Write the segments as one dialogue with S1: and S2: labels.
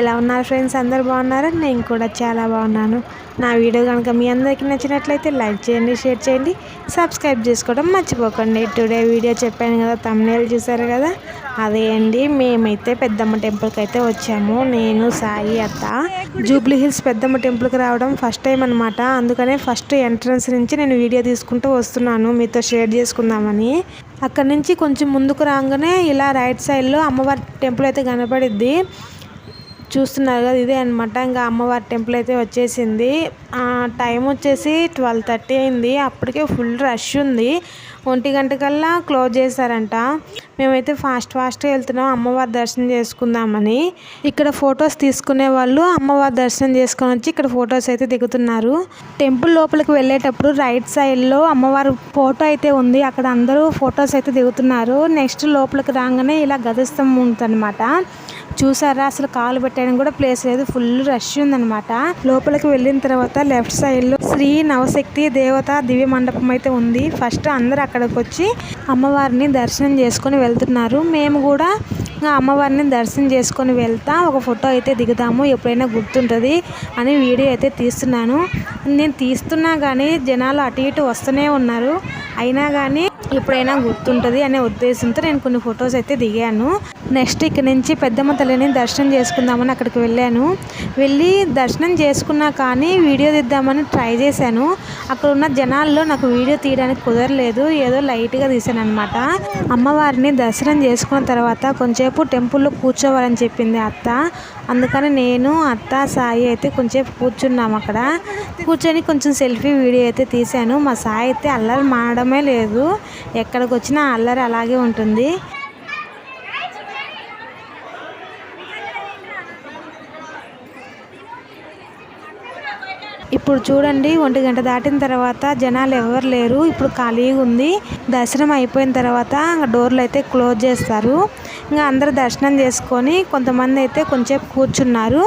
S1: ఎలా ఉన్నారు ఫ్రెండ్స్ అందరు బాగున్నారా? నేను కూడా చాలా బాగున్నాను. నా వీడియో కనుక మీ అందరికీ నచ్చినట్లయితే లైక్ చేయండి షేర్ చేయండి సబ్స్క్రైబ్ చేసుకోవడం మర్చిపోకండి. టుడే వీడియో చెప్పాను కదా తమ్నేల్ చూసారు కదా? అదే అండి మేమైతే పెద్దమ్మ టెంపుల్కి అయితే వచ్చాము. నేను సాయి అత్త. జూబ్లీ హిల్స్ పెద్దమ్మ టెంపుల్కి రావడం ఫస్ట్ టైం అనమాట అందుకనే ఫస్ట్ ఎంట్రన్స్ నుంచి నేను వీడియో తీసుకుంటూ వస్తున్నాను. మీతో షేర్ చేసుకుందామని. అక్కడ నుంచి కొంచెం ముందుకు రాగానే ఇలా రైట్ సైడ్లో అమ్మవారి టెంపుల్ అయితే కనపడిద్ది. చూస్తున్నారు కదా ఇదే అనమాట ఇంకా అమ్మవారి టెంపుల్ అయితే వచ్చేసింది. ఆ, టైం వచ్చేసి ట్వెల్వ్ థర్టీ అయింది. అప్పటికే ఫుల్ రష్ ఉంది. ఒంటి గంట కల్లా క్లోజ్ చేశారంట. మేమైతే ఫాస్ట్ ఫాస్ట్గా వెళ్తున్నాం. అమ్మవారి దర్శనం చేసుకుందామని. ఇక్కడ ఫొటోస్ తీసుకునే వాళ్ళు అమ్మవారి దర్శనం చేసుకొని వచ్చి ఇక్కడ ఫొటోస్ అయితే దిగుతున్నారు. టెంపుల్ లోపలికి వెళ్ళేటప్పుడు రైట్ సైడ్లో అమ్మవారి ఫోటో అయితే ఉంది. అక్కడ అందరూ ఫొటోస్ అయితే దిగుతున్నారు. నెక్స్ట్ లోపలికి రాగానే ఇలా గదస్తం ఉంటుందన్నమాట చూసారా? అసలు కాలు పెట్టడానికి కూడా ప్లేస్ లేదు. ఫుల్ రష్ ఉందన్నమాట. లోపలికి వెళ్ళిన తర్వాత లెఫ్ట్ సైడ్లో శ్రీ నవశక్తి దేవత దివ్య మండపం అయితే ఉంది. ఫస్ట్ అందరు అక్కడికి వచ్చి అమ్మవారిని దర్శనం చేసుకొని వెళ్తున్నారు. మేము కూడా ఇంకా అమ్మవారిని దర్శనం చేసుకొని వెళ్తా ఒక ఫోటో అయితే దిగుతాము ఎప్పుడైనా గుర్తుంటుంది అని వీడియో అయితే తీస్తున్నాను. నేను తీస్తున్నా కానీ జనాలు అటు ఇటు వస్తూనే ఉన్నారు. అయినా కానీ ఎప్పుడైనా గుర్తుంటుంది అనే ఉద్దేశంతో నేను కొన్ని ఫొటోస్ అయితే దిగాను. నెక్స్ట్ ఇక్కడ నుంచి పెద్దమ్మ తల్లిని దర్శనం చేసుకుందామని అక్కడికి వెళ్ళాను. వెళ్ళి దర్శనం చేసుకున్నా కానీ వీడియో తీద్దామని ట్రై చేశాను. అక్కడ ఉన్న జనాల్లో నాకు వీడియో తీయడానికి కుదరలేదు. ఏదో లైట్గా తీశాను అనమాట అమ్మవారిని దర్శనం చేసుకున్న తర్వాత కొంచెంసేపు టెంపుల్లో కూర్చోవాలని చెప్పింది అత్త. అందుకని నేను అత్త సాయి అయితే కొంచెంసేపు కూర్చున్నాం అక్కడ. కూర్చొని కొంచెం సెల్ఫీ వీడియో అయితే తీశాను. మా సాయి అయితే అల్లరి మాడమే లేదు. ఎక్కడికి వచ్చినా అల్లరి అలాగే ఉంటుంది. ఇప్పుడు చూడండి ఒంటి గంట దాటిన తర్వాత జనాలు ఎవరు లేరు. ఇప్పుడు ఖాళీగా ఉంది. దర్శనం అయిపోయిన తర్వాత డోర్లు అయితే క్లోజ్ చేస్తారు. ఇంకా అందరు దర్శనం చేసుకొని కొంతమంది అయితే కొంచెంసేపు కూర్చున్నారు.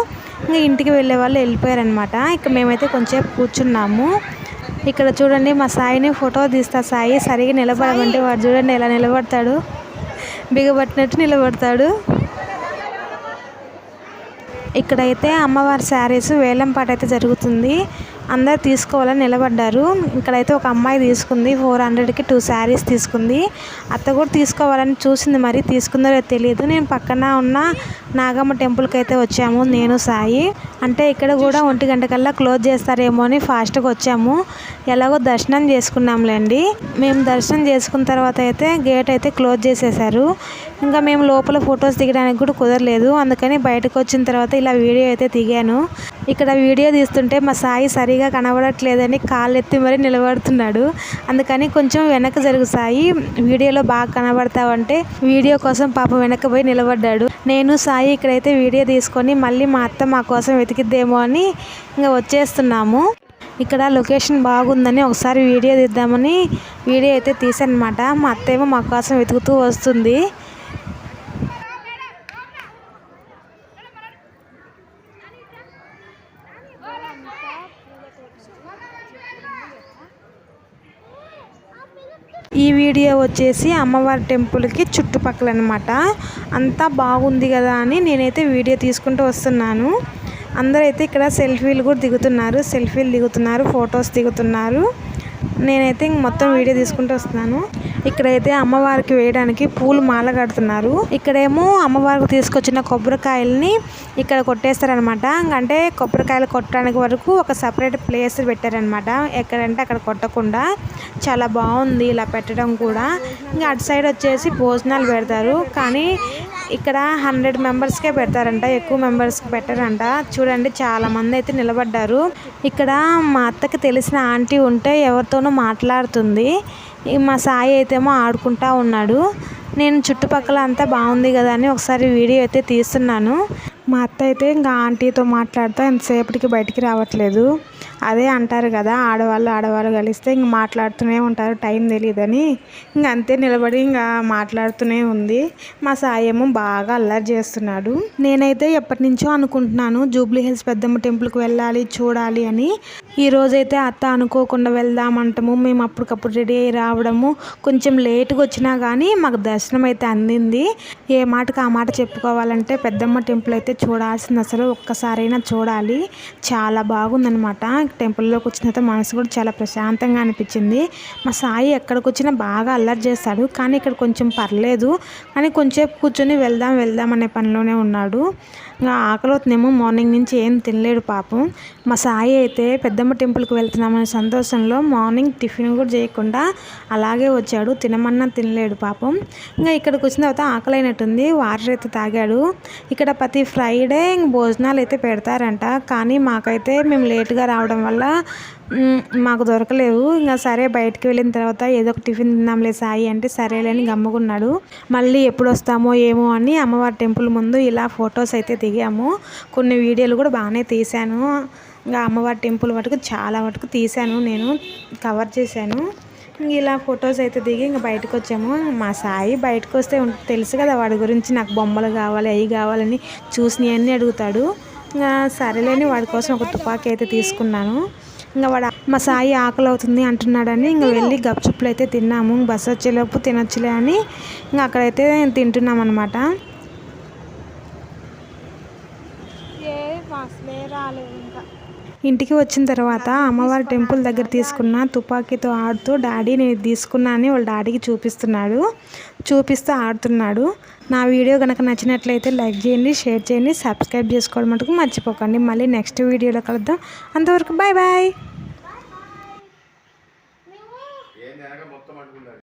S1: ఇంకా ఇంటికి వెళ్ళే వాళ్ళు వెళ్ళిపోయారనమాట ఇక మేమైతే కొంచెంసేపు కూర్చున్నాము. ఇక్కడ చూడండి మా సాయిని ఫోటో తీస్తా. సాయి సరిగా నిలబడమంటే వాడు చూడండి ఎలా నిలబడతాడు. బిగబట్టినట్టు నిలబడతాడు. ఇక్కడైతే అమ్మవారి శారీస్ వేలం పాట అయితే జరుగుతుంది. అందరు తీసుకోవాలని నిలబడ్డారు. ఇక్కడైతే ఒక అమ్మాయి తీసుకుంది. ఫోర్ హండ్రెడ్కి టూ శారీస్ తీసుకుంది. అత్త కూడా తీసుకోవాలని చూసింది మరి తీసుకుందో లేదో తెలియదు. నేను పక్కన ఉన్న నాగమ్మ టెంపుల్కి అయితే వచ్చాము. నేను సాయి. అంటే ఇక్కడ కూడా ఒంటి గంట కల్లా క్లోజ్ చేస్తారేమో అని ఫాస్ట్గా వచ్చాము. ఎలాగో దర్శనం చేసుకున్నాంలేండి. మేము దర్శనం చేసుకున్న తర్వాత అయితే గేట్ అయితే క్లోజ్ చేసేసారు. ఇంకా మేము లోపల ఫొటోస్ దిగడానికి కూడా కుదరలేదు. అందుకని బయటకు వచ్చిన తర్వాత ఇలా వీడియో అయితే దిగాను. ఇక్కడ వీడియో తీస్తుంటే మా సాయి సరిగా కనబడట్లేదని కాళ్ళు ఎత్తి మరీ నిలబడుతున్నాడు. అందుకని కొంచెం వెనక జరుగుతాయి వీడియోలో బాగా కనబడతావంటే వీడియో కోసం పాప వెనక పోయి నిలబడ్డాడు. నేను సాయి ఇక్కడైతే వీడియో తీసుకొని మళ్ళీ మా అత్త మా కోసం వెతికిద్దేమో అని ఇంకా వచ్చేస్తున్నాము. ఇక్కడ లొకేషన్ బాగుందని ఒకసారి వీడియో తీద్దామని వీడియో అయితే తీసానమాట మా అత్త ఏమో మా కోసం వెతుకుతూ వస్తుంది. వీడియో వచ్చేసి అమ్మవారి టెంపుల్కి చుట్టుపక్కల అనమాట అంతా బాగుంది కదా అని నేనైతే వీడియో తీసుకుంటూ వస్తున్నాను. అందరైతే ఇక్కడ సెల్ఫీలు కూడా దిగుతున్నారు. సెల్ఫీలు దిగుతున్నారు ఫొటోస్ దిగుతున్నారు. నేనైతే ఇంక మొత్తం వీడియో తీసుకుంటూ వస్తున్నాను. ఇక్కడైతే అమ్మవారికి వేయడానికి పూలు మాల కడుతున్నారు. ఇక్కడేమో అమ్మవారికి తీసుకొచ్చిన కొబ్బరికాయల్ని ఇక్కడ కొట్టేస్తారనమాట. అంటే కొబ్బరికాయలు కొట్టడానికి వరకు ఒక సపరేట్ ప్లేస్ పెట్టారనమాట. ఎక్కడంటే అక్కడ కొట్టకుండా చాలా బాగుంది ఇలా పెట్టడం కూడా. ఇంకా అటు సైడ్ వచ్చేసి భోజనాలు పెడతారు. కానీ ఇక్కడ హండ్రెడ్ మెంబర్స్కే పెడతారంట ఎక్కువ మెంబర్స్కి పెట్టారంట. చూడండి చాలా మంది అయితే నిలబడ్డారు. ఇక్కడ మా అత్తకి తెలిసిన ఆంటీ ఉంటే ఎవరితోనూ మాట్లాడుతుంది. మా సాయి అయితేమో ఆడుకుంటా ఉన్నాడు. నేను చుట్టుపక్కల అంతా బాగుంది కదా అని ఒకసారి వీడియో అయితే తీస్తున్నాను. మా అత్త అయితే ఇంకా ఆంటీతో మాట్లాడుతూ ఎంతసేపటికి బయటికి రావట్లేదు. అదే అంటారు కదా ఆడవాళ్ళు ఆడవాళ్ళు కలిస్తే ఇంక మాట్లాడుతూనే ఉంటారు టైం తెలియదని ఇంక అంతే నిలబడి ఇంకా మాట్లాడుతూనే ఉంది. మా సాయి బాగా అల్లరి చేస్తున్నాడు. నేనైతే ఎప్పటి నుంచో అనుకుంటున్నాను జూబ్లీ హిల్స్ పెద్దమ్మ టెంపుల్కి వెళ్ళాలి చూడాలి అని. ఈరోజైతే అత్త అనుకోకుండా వెళ్దామంటాము మేము అప్పటికప్పుడు రెడీ అయ్యి రావడము. కొంచెం లేటుగా వచ్చినా కానీ మాకు దర్శనం అయితే అందింది. ఏ మాటకు ఆ మాట చెప్పుకోవాలంటే పెద్దమ్మ టెంపుల్ అయితే చూడాల్సింది అసలు ఒక్కసారైనా చూడాలి. చాలా బాగుందనమాట టెంపుల్లోకి వచ్చిన తర్వాత మనసు కూడా చాలా ప్రశాంతంగా అనిపించింది. మా సాయి ఎక్కడికి వచ్చినా బాగా అల్లరి చేస్తాడు. కానీ ఇక్కడ కొంచెం పర్లేదు. కానీ కొంచెంసేపు కూర్చొని వెళ్దాం వెళ్దాం అనే పనిలోనే ఉన్నాడు. ఇంకా ఆకలి మార్నింగ్ నుంచి ఏం తినలేడు పాపం. మా సాయి అయితే పెద్దమ్మ టెంపుల్కి వెళ్తున్నామనే సంతోషంలో మార్నింగ్ టిఫిన్ కూడా చేయకుండా అలాగే వచ్చాడు. తినమన్నా తినలేడు పాపం. ఇంకా ఇక్కడికి వచ్చిన తర్వాత ఆకలి అయినట్టుంది. వాటర్ అయితే తాగాడు. ఇక్కడ ప్రతి ఫ్రైడే భోజనాలు అయితే పెడతారంట. కానీ మాకైతే మేము లేట్గా రావడం వల్ల మాకు దొరకలేవు ఇంకా సరే బయటికి వెళ్ళిన తర్వాత ఏదో ఒక టిఫిన్ తిందాంలే సాయి అంటే సరేలేని గమ్ముకున్నాడు మళ్ళీ ఎప్పుడు వస్తామో ఏమో అని అమ్మవారి టెంపుల్ ముందు ఇలా ఫొటోస్ అయితే దిగాము. కొన్ని వీడియోలు కూడా బాగానే తీశాను. ఇంకా అమ్మవారి టెంపుల్ మటుకు చాలా మటుకు తీశాను. నేను కవర్ చేశాను. ఇలా ఫొటోస్ అయితే దిగి ఇంకా బయటకు వచ్చాము మా సాయి బయటకు వస్తే తెలుసు కదా వాడి గురించి నాకు బొమ్మలు కావాలి అవి కావాలని చూసినవన్నీ అడుగుతాడు. ఇంకా సరేలేని వాడి కోసం ఒక తుపాకీ అయితే తీసుకున్నాను. ఇంకా వాడు మా సాయి ఆకలి అవుతుంది అంటున్నాడని ఇంకా వెళ్ళి గప్చుప్పులు అయితే తిన్నాము. బస్సు వచ్చేలోపు తినొచ్చులే అని ఇంకా అక్కడైతే తింటున్నాం అనమాట ఇంటికి వచ్చిన తర్వాత అమ్మవారి టెంపుల్ దగ్గర తీసుకున్న తుపాకీతో ఆడుతూ డాడీ నేను తీసుకున్నా అని వాళ్ళ డాడీకి చూపిస్తున్నాడు. చూపిస్తూ ఆడుతున్నాడు. నా వీడియో కనుక నచ్చినట్లయితే లైక్ చేయండి షేర్ చేయండి సబ్స్క్రైబ్ చేసుకోవడం మటుకు మర్చిపోకండి. మళ్ళీ నెక్స్ట్ వీడియోలో కలుద్దాం. అంతవరకు బాయ్ బాయ్